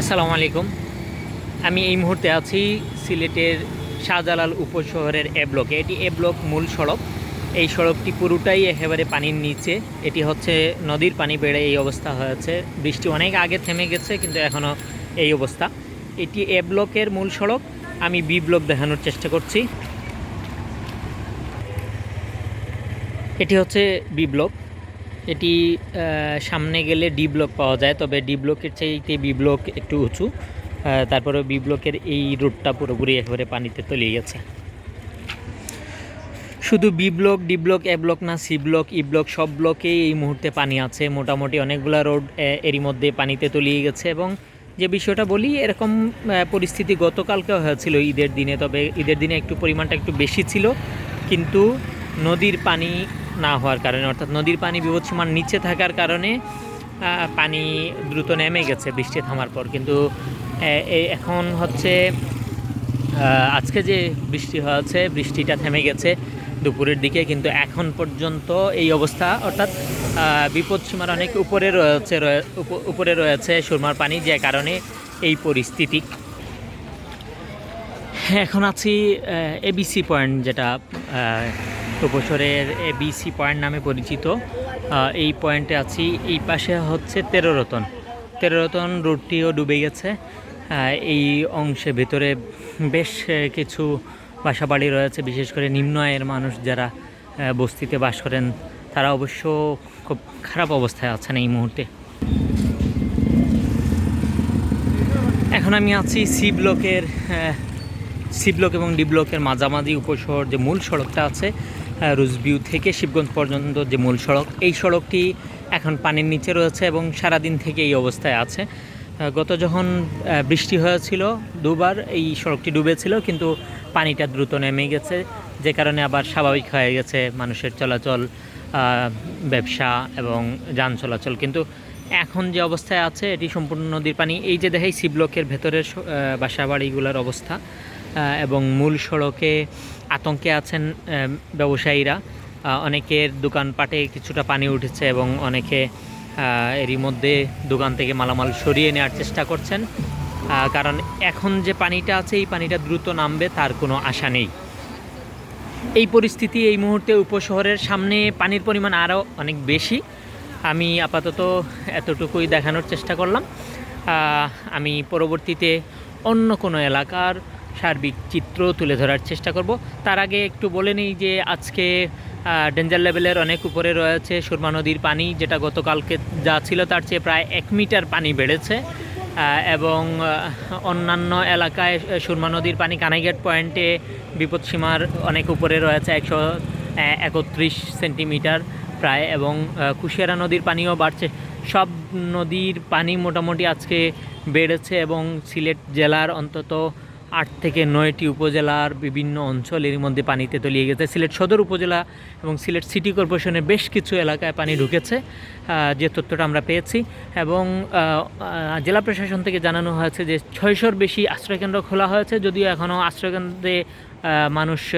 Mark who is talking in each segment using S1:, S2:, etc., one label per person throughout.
S1: আসসালামু আলাইকুম। আমি এই মুহূর্তে আছি সিলেটের শাহজালাল উপশহরের এ ব্লকে। এটি এ ব্লক মূল সড়ক। এই সড়কটি পুরোটাই একেবারে পানির নিচে। এটি হচ্ছে নদীর পানি বেড়ে এই অবস্থা হয়েছে। বৃষ্টি অনেক আগে থেমে গেছে, কিন্তু এখনও এই অবস্থা। এটি এ ব্লকের মূল সড়ক। আমি বি ব্লক দেখানোর চেষ্টা করছি। এটি হচ্ছে বি ব্লক। এটি সামনে গেলে ডি ব্লক পাওয়া যায়, তবে ডি ব্লকের চাইতে বি ব্লক একটু উঁচু। তারপরে বি ব্লকের এই রোডটা পুরোপুরি একেবারে পানিতে তলিয়ে গেছে। শুধু B block, D block, A block না, সি ব্লক, ই ব্লক, সব ব্লকেই এই মুহূর্তে পানি আছে। মোটামুটি অনেকগুলো রোড এরই মধ্যে পানিতে তলিয়ে গেছে এবং যে বিষয়টা বলি, এরকম পরিস্থিতি গতকালকেও হয়েছিল ঈদের দিনে, তবে ঈদের দিনে একটু পরিমাণটা একটু বেশি ছিল। কিন্তু নদীর পানি না হওয়ার কারণে, অর্থাৎ নদীর পানি বিপদসীমার নিচে থাকার কারণে পানি দ্রুত নেমে গেছে, বৃষ্টি থামার পর। কিন্তু এখন হচ্ছে আজকে যে বৃষ্টি হয়েছে, বৃষ্টিটা থেমে গেছে দুপুরের দিকে, কিন্তু এখন পর্যন্ত এই অবস্থা, অর্থাৎ বিপদসীমার অনেক উপরে রয়েছে উপ- উপরে রয়েছে সুরমার পানি, যে কারণে এই পরিস্থিতি। এখন আছি এবিসি পয়েন্ট যেটা আহ, উপসরের এবিসি পয়েন্ট নামে পরিচিত। এই পয়েন্টে আছি। এই পাশে হচ্ছে তেরোরতন তেরোরতন রোডটিও ডুবে গেছে। এই অংশে ভেতরে বেশ কিছু বাসাবাড়ি রয়েছে। বিশেষ করে নিম্ন আয়ের মানুষ যারা বস্তিতে বাস করেন তারা অবশ্য খুব খারাপ অবস্থায় আছেন এই মুহূর্তে। এখন আমি আছি সি ব্লকের সি ব্লক এবং ডি ব্লকের মাঝামাঝি উপশহর যে মূল সড়কটা আছে রুজভিউ থেকে শিবগঞ্জ পর্যন্ত যে মূল সড়ক, এই সড়কটি এখন পানির নিচে রয়েছে এবং সারাদিন থেকে এই অবস্থায় আছে। গত যখন বৃষ্টি হয়েছিল, দুবার এই সড়কটি ডুবেছিল, কিন্তু পানিটা দ্রুত নেমে গেছে, যে কারণে আবার স্বাভাবিক হয়ে গেছে মানুষের চলাচল ব্যবসা এবং যান চলাচল। কিন্তু এখন যে অবস্থায় আছে, এটি সম্পূর্ণ নদীর পানি। এই যে দেখাই সি ব্লকের ভেতরের বাসাবাড়িগুলোর অবস্থা। এবং মূল সড়কে আতঙ্কে আছেন ব্যবসায়ীরা। অনেকের দোকানপাটে কিছুটা পানি উঠেছে এবং অনেকে এরই মধ্যে দোকান থেকে মালামাল সরিয়ে নেওয়ার চেষ্টা করছেন। কারণ এখন যে পানিটা আছে, এই পানিটা দ্রুত নামবে তার কোনো আশা নেই। এই পরিস্থিতি এই মুহূর্তে উপশহরের সামনে পানির পরিমাণ আরও অনেক বেশি। আমি আপাতত এতটুকুই দেখানোর চেষ্টা করলাম। আমি পরবর্তীতে অন্য কোনো এলাকার সার্বিক চিত্র তুলে ধরার চেষ্টা করব। তার আগে একটু বলে নিই যে আজকে ডেঞ্জার লেভেলের অনেক উপরে রয়েছে সুরমা নদীর পানি, যেটা গতকালকে যা ছিল তার চেয়ে প্রায় এক মিটার পানি বেড়েছে। এবং অন্যান্য এলাকায় সুরমা নদীর পানি কানাইঘাট পয়েন্টে বিপদসীমার অনেক উপরে রয়েছে একশো একত্রিশ সেন্টিমিটার প্রায় এবং কুশিয়ারা নদীর পানিও বাড়ছে। সব নদীর পানি মোটামুটি আজকে বেড়েছে এবং সিলেট জেলার অন্তত আট থেকে নয়টি উপজেলার বিভিন্ন অঞ্চল এর মধ্যে পানিতে তলিয়ে গেছে। সিলেট সদর উপজেলা এবং সিলেট সিটি কর্পোরেশনের বেশ কিছু এলাকায় পানি ঢুকেছে যে তথ্যটা আমরা পেয়েছি। এবং জেলা প্রশাসন থেকে জানানো হয়েছে যে ছয়শোর বেশি আশ্রয়কেন্দ্র খোলা হয়েছে, যদিও এখনও আশ্রয়কেন্দ্রে মানুষ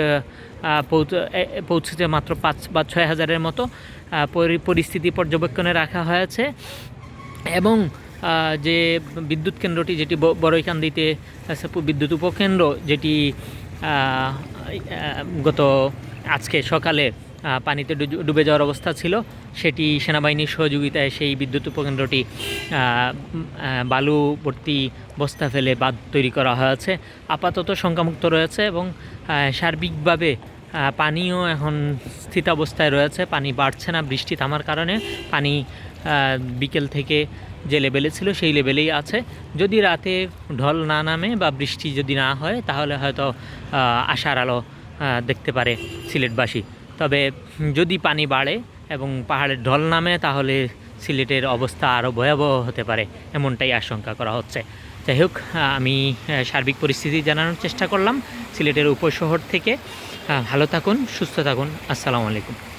S1: পৌঁছেছে মাত্র পাঁচ বা ছয় হাজারের মতো পরি- পরিস্থিতি পর্যবেক্ষণে রাখা হয়েছে। এবং যে বিদ্যুৎ কেন্দ্রটি যেটি বড়ইকান্দিতে বিদ্যুৎ উপকেন্দ্র যেটি গত আজকে সকালে পানিতে ডুবে যাওয়ার অবস্থা ছিল, সেটি সেনাবাহিনীর সহযোগিতায় সেই বিদ্যুৎ উপকেন্দ্রটি বালু ভর্তি বস্তা ফেলে বাঁধ তৈরি করা হয়েছে। আপাতত শঙ্কামুক্ত রয়েছে এবং সার্বিকভাবে পানিও এখন স্থিতাবস্থায় রয়েছে, পানি বাড়ছে না, বৃষ্টি থামার কারণে, পানি বিকেল থেকে যে লেভেলে ছিল, সেই লেভেলেই আছে। যদি রাতে ঢল না নামে বা বৃষ্টি যদি না হয়, তাহলে হয়তো আশার আলো দেখতে পারে সিলেটবাসী। তবে যদি পানি বাড়ে এবং পাহাড়ের ঢল নামে, তাহলে সিলেটের অবস্থা আরও ভয়াবহ হতে পারে, এমনটাই আশঙ্কা করা হচ্ছে। যাই হোক আমি সার্বিক পরিস্থিতি জানানোর চেষ্টা করলাম সিলেটের উপশহর থেকে। ভালো থাকুন, সুস্থ থাকুন। আসসালামু আলাইকুম।